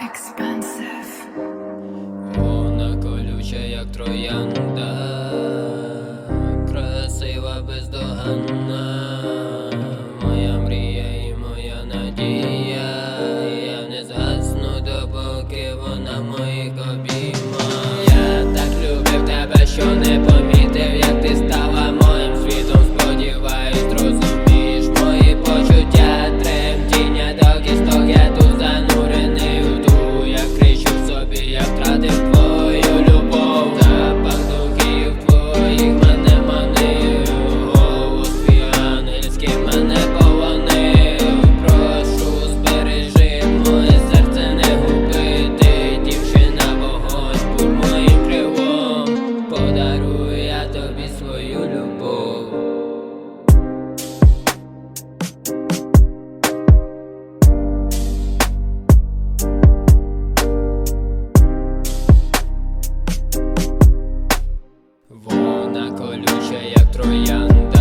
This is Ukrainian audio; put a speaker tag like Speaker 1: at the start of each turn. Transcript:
Speaker 1: Expensive
Speaker 2: Вона колюча, як троянда. вона колюча, як троян.